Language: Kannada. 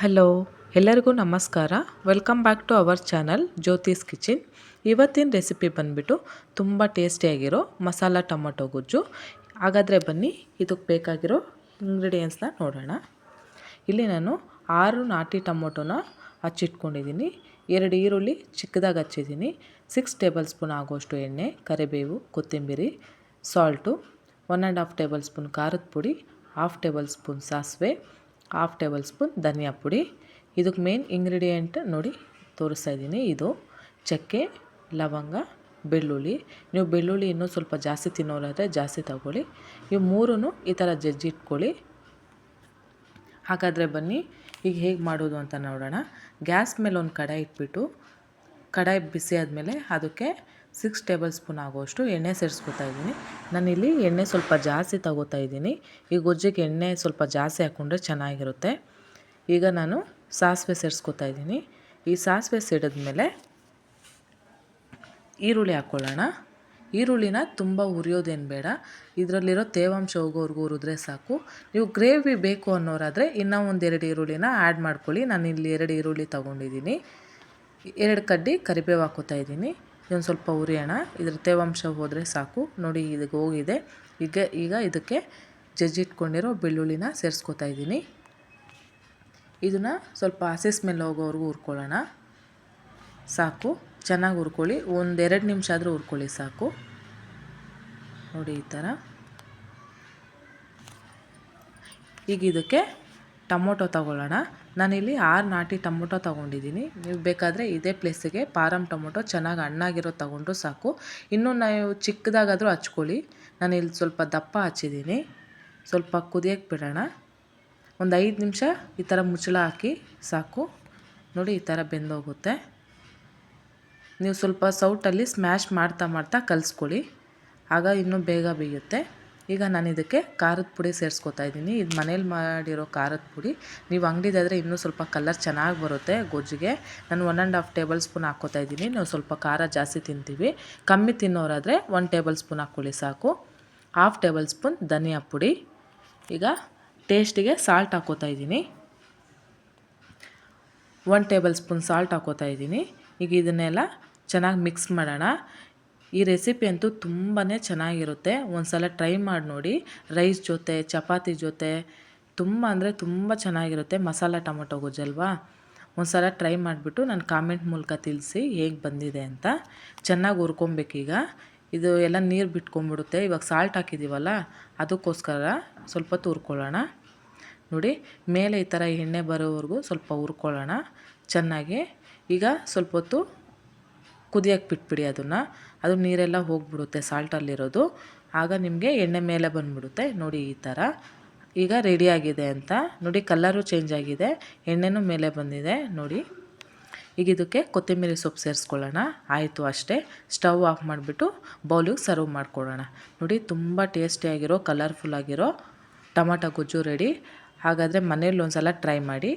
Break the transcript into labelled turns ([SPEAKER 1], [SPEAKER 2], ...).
[SPEAKER 1] ಹಲೋ ಎಲ್ಲರಿಗೂ ನಮಸ್ಕಾರ. Welcome back to our channel Jyothi's kitchen ಇವತ್ತಿನ ರೆಸಿಪಿ ಬಂದುಬಿಟ್ಟು ತುಂಬ ಟೇಸ್ಟಿಯಾಗಿರೋ ಮಸಾಲ ಟೊಮೊಟೊ ಗೊಜ್ಜು. ಹಾಗಾದರೆ ಬನ್ನಿ, ಇದಕ್ಕೆ ಬೇಕಾಗಿರೋ ಇಂಗ್ರೀಡಿಯೆಂಟ್ಸ್ನ ನೋಡೋಣ. ಇಲ್ಲಿ ನಾನು ಆರು ನಾಟಿ ಟೊಮೊಟೊನ ಹಚ್ಚಿಟ್ಕೊಂಡಿದ್ದೀನಿ ಎರಡು ಈರುಳ್ಳಿ ಚಿಕ್ಕದಾಗಿ ಹಚ್ಚಿದ್ದೀನಿ ಸಿಕ್ಸ್ ಟೇಬಲ್ ಸ್ಪೂನ್ ಆಗುವಷ್ಟು ಎಣ್ಣೆ, ಕರಿಬೇವು, ಕೊತ್ತಂಬರಿ salt one and half tablespoon ಖಾರದ ಪುಡಿ ಹಾಫ್ ಟೇಬಲ್ ಸ್ಪೂನ್ ಸಾಸಿವೆ ಹಾಫ್ ಟೇಬಲ್ ಸ್ಪೂನ್ ಧನಿಯಾ ಪುಡಿ. ಇದಕ್ಕೆ ಮೇನ್ ಇಂಗ್ರೀಡಿಯೆಂಟ್ ನೋಡಿ ತೋರಿಸ್ತಾ ಇದ್ದೀನಿ. ಇದು ಚಕ್ಕೆ, ಲವಂಗ, ಬೆಳ್ಳುಳ್ಳಿ. ನೀವು ಬೆಳ್ಳುಳ್ಳಿ ಇನ್ನೂ ಸ್ವಲ್ಪ ಜಾಸ್ತಿ ತಿನ್ನೋರಾದರೆ ಜಾಸ್ತಿ ತಗೊಳ್ಳಿ. ಇವು ಮೂರೂ ಈ ಥರ ಜಜ್ಜಿಟ್ಕೊಳ್ಳಿ ಹಾಗಾದರೆ ಬನ್ನಿ, ಈಗ ಹೇಗೆ ಮಾಡೋದು ಅಂತ ನೋಡೋಣ. ಗ್ಯಾಸ್ ಮೇಲೆ ಒಂದು ಕಡಾಯಿ ಇಟ್ಬಿಟ್ಟು, ಕಡಾಯಿ ಬಿಸಿ ಆದಮೇಲೆ ಅದಕ್ಕೆ ಸಿಕ್ಸ್ ಟೇಬಲ್ ಸ್ಪೂನ್ ಆಗುವಷ್ಟು ಎಣ್ಣೆ ಸೇರಿಸ್ಕೊತಾ ಇದ್ದೀನಿ. ನಾನಿಲ್ಲಿ ಎಣ್ಣೆ ಸ್ವಲ್ಪ ಜಾಸ್ತಿ ತಗೋತಾ ಇದ್ದೀನಿ. ಈ ಗೊಜ್ಜಿಗೆ ಎಣ್ಣೆ ಸ್ವಲ್ಪ ಜಾಸ್ತಿ ಹಾಕ್ಕೊಂಡ್ರೆ ಚೆನ್ನಾಗಿರುತ್ತೆ. ಈಗ ನಾನು ಸಾಸಿವೆ ಸೇರಿಸ್ಕೊತಾ ಇದ್ದೀನಿ. ಈ ಸಾಸಿವೆ ಸಿಡಿದ್ಮೇಲೆ ಈರುಳ್ಳಿ ಹಾಕ್ಕೊಳ್ಳೋಣ ಈರುಳ್ಳಿನ ತುಂಬ ಉರಿಯೋದೇನು ಬೇಡ. ಇದರಲ್ಲಿರೋ ತೇವಾಂಶ ಹೋಗೋವರೆಗೂ ಹುರಿದ್ರೆ ಸಾಕು. ನೀವು ಗ್ರೇವಿ ಬೇಕು ಅನ್ನೋರಾದರೆ ಇನ್ನೂ ಒಂದೆರಡು ಈರುಳ್ಳಿನ ಆ್ಯಡ್ ಮಾಡ್ಕೊಳ್ಳಿ. ನಾನು ಇಲ್ಲಿ ಎರಡು ಈರುಳ್ಳಿ ತೊಗೊಂಡಿದ್ದೀನಿ. ಎರಡು ಕಡ್ಡಿ ಕರಿಬೇವು ಹಾಕೋತಾ ಇದ್ದೀನಿ. ಇದೊಂದು ಸ್ವಲ್ಪ ಉರಿಯೋಣ. ಇದ್ರ ತೇವಾಂಶ ಹೋದರೆ ಸಾಕು. ನೋಡಿ ಇದಕ್ಕೆ ಹೋಗಿದೆ. ಈಗ ಈಗ ಇದಕ್ಕೆ ಜಜ್ಜಿಟ್ಕೊಂಡಿರೋ ಬೆಳ್ಳುಳ್ಳಿನ ಸೇರಿಸ್ಕೊತಾ ಇದ್ದೀನಿ. ಇದನ್ನು ಸ್ವಲ್ಪ ಹಸಿ ಸ್ಮೆಲ್ ಹೋಗೋವರೆಗೂ ಹುರ್ಕೊಳ್ಳೋಣ. ಸಾಕು. ಚೆನ್ನಾಗಿ ಹುರ್ಕೊಳ್ಳಿ. ಒಂದೆರಡು ನಿಮಿಷ ಆದರೂ ಹುರ್ಕೊಳ್ಳಿ, ಸಾಕು. ನೋಡಿ ಈ ಥರ ಈಗ ಇದಕ್ಕೆ ಟೊಮೊಟೊ ತಗೊಳ್ಳೋಣ. ನಾನಿಲ್ಲಿ ಆರು ನಾಟಿ ಟೊಮೊಟೊ ತೊಗೊಂಡಿದ್ದೀನಿ. ನೀವು ಬೇಕಾದರೆ ಇದೇ ಪ್ಲೇಸಿಗೆ ಪಾರಮ್ ಟೊಮೊಟೊ ಚೆನ್ನಾಗಿ ಹಣ್ಣಾಗಿರೋ ತೊಗೊಂಡ್ರು ಸಾಕು. ಇನ್ನೂ ನಾವು ಚಿಕ್ಕದಾಗಾದರೂ ಹಚ್ಕೊಳ್ಳಿ. ನಾನು ಇಲ್ಲಿ ಸ್ವಲ್ಪ ದಪ್ಪ ಹಚ್ಚಿದ್ದೀನಿ. ಸ್ವಲ್ಪ ಕುದಿಯಕ್ಕೆ ಬಿಡೋಣ. ಒಂದು ಐದು ನಿಮಿಷ ಈ ಥರ ಮುಚ್ಚಳ ಹಾಕಿ ಸಾಕು. ನೋಡಿ ಈ ಥರ ಬೆಂದೋಗುತ್ತೆ. ನೀವು ಸ್ವಲ್ಪ ಸೌಟಲ್ಲಿ ಸ್ಮ್ಯಾಶ್ ಮಾಡ್ತಾ ಮಾಡ್ತಾ ಕಲಿಸ್ಕೊಳ್ಳಿ. ಆಗ ಇನ್ನೂ ಬೇಗ ಬೇಯುತ್ತೆ. ಈಗ ನಾನು ಇದಕ್ಕೆ ಖಾರದ ಪುಡಿ ಸೇರಿಸ್ಕೊತಾ ಇದ್ದೀನಿ. ಇದು ಮನೇಲಿ ಮಾಡಿರೋ ಖಾರದ ಪುಡಿ. ನೀವು ಅಂಗಡಿದಾದರೆ ಇನ್ನೂ ಸ್ವಲ್ಪ ಕಲರ್ ಚೆನ್ನಾಗಿ ಬರುತ್ತೆ ಗೊಜ್ಜಿಗೆ. ನಾನು one and half tablespoon ಹಾಕ್ಕೋತಾ ಇದ್ದೀನಿ. ನಾವು ಸ್ವಲ್ಪ ಖಾರ ಜಾಸ್ತಿ ತಿಂತೀವಿ. ಕಮ್ಮಿ ತಿನ್ನೋರಾದರೆ ಒನ್ ಟೇಬಲ್ ಸ್ಪೂನ್ ಹಾಕ್ಕೊಳ್ಳಿ ಸಾಕು. ಹಾಫ್ ಟೇಬಲ್ ಸ್ಪೂನ್ ಧನಿಯಾ ಪುಡಿ. ಈಗ ಟೇಸ್ಟಿಗೆ ಸಾಲ್ಟ್ ಹಾಕ್ಕೋತಾ ಇದ್ದೀನಿ. ಒನ್ ಟೇಬಲ್ ಸ್ಪೂನ್ ಸಾಲ್ಟ್ ಹಾಕೋತಾ ಇದ್ದೀನಿ. ಈಗ ಇದನ್ನೆಲ್ಲ ಚೆನ್ನಾಗಿ ಮಿಕ್ಸ್ ಮಾಡೋಣ. ಈ ರೆಸಿಪಿ ಅಂತೂ ತುಂಬಾ ಚೆನ್ನಾಗಿರುತ್ತೆ. ಒಂದು ಸಲ ಟ್ರೈ ಮಾಡಿ ನೋಡಿ. ರೈಸ್ ಜೊತೆ, ಚಪಾತಿ ಜೊತೆ, ತುಂಬ ಅಂದರೆ ತುಂಬ ಚೆನ್ನಾಗಿರುತ್ತೆ. ಮಸಾಲ ಟೊಮೊಟೊ ಗೊಜ್ಜಲ್ವಾ ಒಂದು ಸಲ ಟ್ರೈ ಮಾಡಿಬಿಟ್ಟು ನಾನು ಕಾಮೆಂಟ್ ಮೂಲಕ ತಿಳಿಸಿ ಹೇಗೆ ಬಂದಿದೆ ಅಂತ. ಚೆನ್ನಾಗಿ ಹುರ್ಕೊಬೇಕೀಗ. ಇದು ಎಲ್ಲ ನೀರು ಬಿಟ್ಕೊಂಡ್ಬಿಡುತ್ತೆ. ಇವಾಗ ಸಾಲ್ಟ್ ಹಾಕಿದ್ದೀವಲ್ಲ ಅದಕ್ಕೋಸ್ಕರ ಸ್ವಲ್ಪ ಹೊತ್ತು ಹುರ್ಕೊಳ್ಳೋಣ. ನೋಡಿ, ಮೇಲೆ ಈ ಥರ ಎಣ್ಣೆ ಬರೋವರೆಗೂ ಸ್ವಲ್ಪ ಹುರ್ಕೊಳ್ಳೋಣ. ಚೆನ್ನಾಗಿ. ಈಗ ಸ್ವಲ್ಪ ಹೊತ್ತು ಕುದಿಯೋಕ್ಕೆ ಬಿಟ್ಬಿಡಿ ಅದನ್ನು. ಅದು ನೀರೆಲ್ಲ ಹೋಗಿಬಿಡುತ್ತೆ ಸಾಲ್ಟಲ್ಲಿರೋದು ಆಗ ನಿಮಗೆ ಎಣ್ಣೆ ಮೇಲೆ ಬಂದುಬಿಡುತ್ತೆ. ನೋಡಿ ಈ ಥರ ಈಗ ರೆಡಿಯಾಗಿದೆ ಅಂತ. ನೋಡಿ ಕಲ್ಲರು ಚೇಂಜ್ ಆಗಿದೆ. ಎಣ್ಣೆನೂ ಮೇಲೆ ಬಂದಿದೆ. ನೋಡಿ. ಈಗ ಇದಕ್ಕೆ ಕೊತ್ತಂಬರಿ ಸೊಪ್ಪು ಸೇರಿಸ್ಕೊಳ್ಳೋಣ. ಆಯಿತು ಅಷ್ಟೇ. ಸ್ಟವ್ ಆಫ್ ಮಾಡಿಬಿಟ್ಟು ಬೌಲಿಗೆ ಸರ್ವ್ ಮಾಡ್ಕೊಳ್ಳೋಣ. ನೋಡಿ ತುಂಬ ಟೇಸ್ಟಿಯಾಗಿರೋ ಕಲರ್ಫುಲ್ ಆಗಿರೋ ಟೊಮಾಟೊ ಗೊಜ್ಜು ರೆಡಿ ಹಾಗಾದರೆ ಮನೇಲಿ ಒಂದು ಸಲ ಟ್ರೈ ಮಾಡಿ.